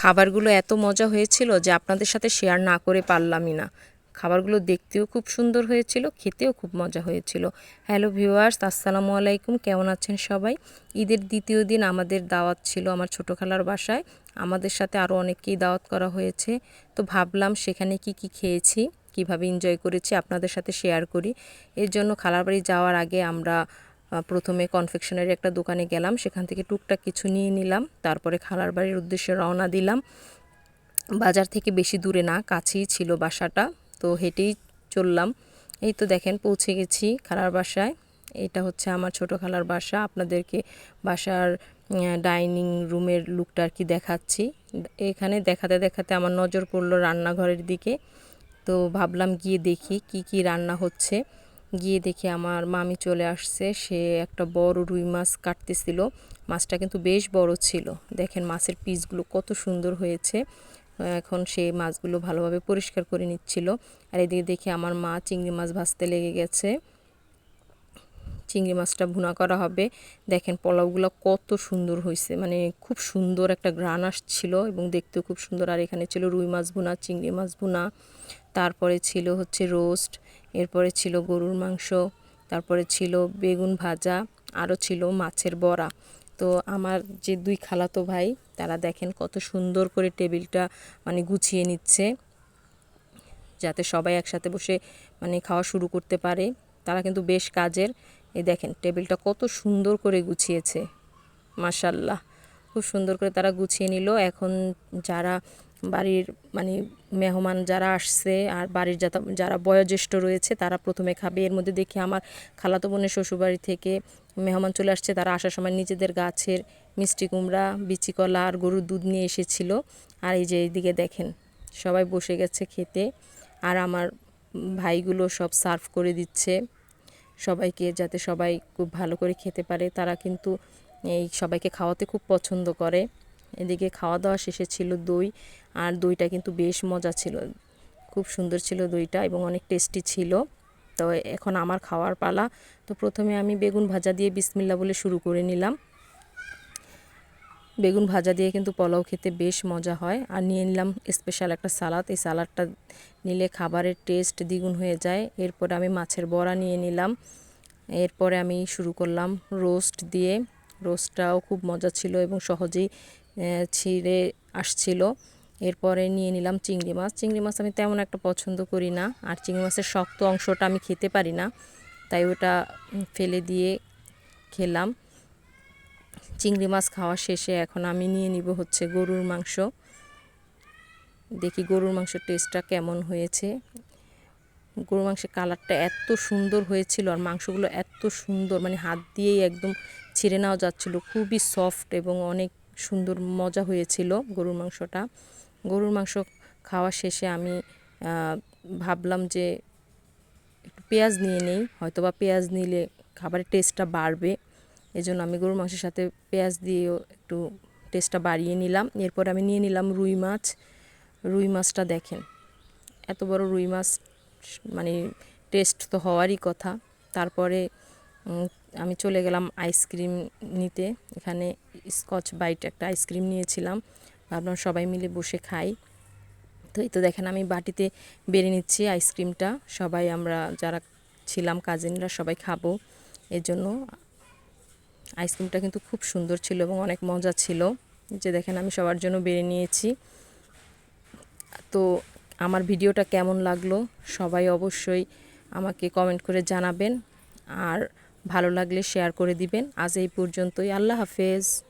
খাবারগুলো এত মজা হয়েছিল যে আপনাদের সাথে শেয়ার না করে পারলামই না। খাবারগুলো দেখতেও খুব সুন্দর হয়েছিল, খেতেও খুব মজা হয়েছিল। হ্যালো ভিউয়ার্স আসসালামু আলাইকুম, কেমন আছেন সবাই? ঈদের দ্বিতীয় দিন আমাদের দাওয়াত ছিল আমার ছোটো খালার বাসায়। আমাদের সাথে আরও অনেককেই দাওয়াত করা হয়েছে। তো ভাবলাম সেখানে কি কি খেয়েছি, কীভাবে এনজয় করেছি আপনাদের সাথে শেয়ার করি। এর জন্য খালার বাড়ি যাওয়ার আগে আমরা প্রথমে কনফেকশনারি একটা দোকানে গেলাম, সেখান থেকে টুকটাক কিছু নিয়ে নিলাম, তারপরে খালার বাড়ির উদ্দেশ্যে রওনা দিলাম। বাজার থেকে বেশি দূরে না, কাছেই ছিল বাসাটা, তো হেঁটেই চললাম। এই তো দেখেন, পৌঁছে গেছি খালার বাসায়। এটা হচ্ছে আমার ছোট খালার বাসা, আপনাদেরকে বাসার ডাইনিং রুমের লুকটা আর কি দেখাচ্ছি। এখানে দেখাতে দেখাতে আমার নজর পড়ল রান্নাঘরের দিকে, তো ভাবলাম গিয়ে দেখি কি কি রান্না হচ্ছে। গিয়ে দেখি আমার মামি চলে আসছে। সে একটা বড় রুই মাছ কাটতেছিল। মাছটা কিন্তু বেশ বড় ছিল। দেখেন মাছের পিসগুলো কত সুন্দর হয়েছে। এখন সে মাছগুলো ভালোভাবে পরিষ্কার করে নিচ্ছিল। আর এদিকে দেখি আমার মা চিংড়ি মাছ ভাজতে লেগে গেছে। চিংড়ি মাছটা ভুনা করা হবে। দেখেন পোলাওগুলো কত সুন্দর হয়েছে। মানে খুব সুন্দর একটা গ্রান আসছিল এবং দেখতেও খুব সুন্দর। আর এখানে ছিল রুই মাছ ভুনা, চিংড়ি মাছ ভুনা। তারপরে ছিল হচ্ছে রোস্ট, এরপরে ছিল গরুর মাংস, তারপরে ছিল বেগুন ভাজা, আরও ছিল মাছের বড়া। তো আমার যে দুই খালাতো ভাই, তারা দেখেন কত সুন্দর করে টেবিলটা মানে গুছিয়ে নিচ্ছে, যাতে সবাই একসাথে বসে মানে খাওয়া শুরু করতে পারে। তারা কিন্তু বেশ কাজের। এই দেখেন টেবিলটা কত সুন্দর করে গুছিয়েছে মাসাল্লাহ খুব সুন্দর করে তারা গুছিয়ে নিল। এখন যারা বাড়ির মানে মেহমান যারা আসছে আর বাড়ির যারা বয়োজ্যেষ্ঠ রয়েছে, তারা প্রথমে খাবে। এর মধ্যে দেখি আমার খালাতো বোনের শ্বশুরবাড়ি থেকে মেহমান চলে আসছে। তারা আসার সময় নিজেদের গাছের মিষ্টি কুমড়া, বিচি কলা আর গরুর দুধ নিয়ে এসেছিল। আর এই যে এইদিকে দেখেন, সবাই বসে গেছে খেতে। আর আমার ভাইগুলো সব সার্ভ করে দিচ্ছে। সবাইকে যাতে সবাই খুব ভালো করে খেতে পারে। তারা কিন্তু এই সবাইকে খাওয়াতে খুব পছন্দ করে। এদিকে খাওয়া দাওয়া শেষে ছিল দই, আর দইটা কিন্তু বেশ মজা ছিল। খুব সুন্দর ছিল দইটা এবং অনেক টেস্টি ছিল। তো এখন আমার খাওয়ার পালা। তো প্রথমে আমি বেগুন ভাজা দিয়ে বিসমিল্লা বলে শুরু করে নিলাম। বেগুন ভাজা দিয়ে কিন্তু পোলাও খেতে বেশ মজা হয়। আর নিয়ে নিলাম স্পেশাল একটা সালাদ। এই সালাদটা নিলে খাবারের টেস্ট দ্বিগুণ হয়ে যায়। এরপরে আমি মাছের বড়া নিয়ে নিলাম। এরপরে আমি শুরু করলাম রোস্ট দিয়ে। রোস্টটাও খুব মজা ছিল এবং সহজেই ছিঁড়ে আসছিল। এরপরে নিয়ে নিলাম চিংড়ি মাছ। চিংড়ি মাছ আমি তেমন একটা পছন্দ করি না। আর চিংড়ি মাছের শক্ত অংশটা আমি খেতে পারি না। তাই ওটা ফেলে দিয়ে খেলাম। চিংড়ি মাছ খাওয়া শেষে এখন আমি নিয়ে নিব হচ্ছে গরুর মাংস। দেখি গরুর মাংসের টেস্টটা কেমন হয়েছে। গরুর মাংসের কালারটা এত সুন্দর হয়েছিল আর মাংসগুলো এত সুন্দর মানে হাত দিয়েই একদম ছিঁড়ে নেওয়া যাচ্ছিল। খুবই সফট এবং অনেক সুন্দর মজা হয়েছিল গরুর মাংসটা। গরুর মাংস খাওয়া শেষে আমি ভাবলাম যে একটু পেঁয়াজ নিয়ে নেই হয়তো বা পেঁয়াজ নিলে খাবারের টেস্টটা বাড়বে। এই জন্য আমি গরুর মাংসের সাথে পেঁয়াজ দিয়েও একটু টেস্টটা বাড়িয়ে নিলাম। এরপর আমি নিয়ে নিলাম রুই মাছ। রুই মাছটা দেখেন, এত বড় রুই মাছ মানে টেস্ট তো হওয়ারই কথা। তারপরে আমি চলে গেলাম আইসক্রিম নিতে। এখানে স্কচ বাইট একটা আইসক্রিম নিয়েছিলাম। ভাবলাম সবাই মিলে বসে খাই। তো এই তো দেখেন আমি বাটিতে বেড়ে নিচ্ছি আইসক্রিমটা সবাই আমরা যারা ছিলাম কাজিনরা সবাই খাব। এর জন্য আইসক্রিমটা কিন্তু খুব সুন্দর ছিল এবং অনেক মজা ছিল। যে দেখেন আমি সবার জন্য বেড়ে নিয়েছি। তো আমার ভিডিওটা কেমন লাগল সবাই অবশ্যই আমাকে কমেন্ট করে জানাবেন। আর ভালো লাগলে শেয়ার করে দিবেন। আজ এই পর্যন্তই। আল্লাহ হাফেজ।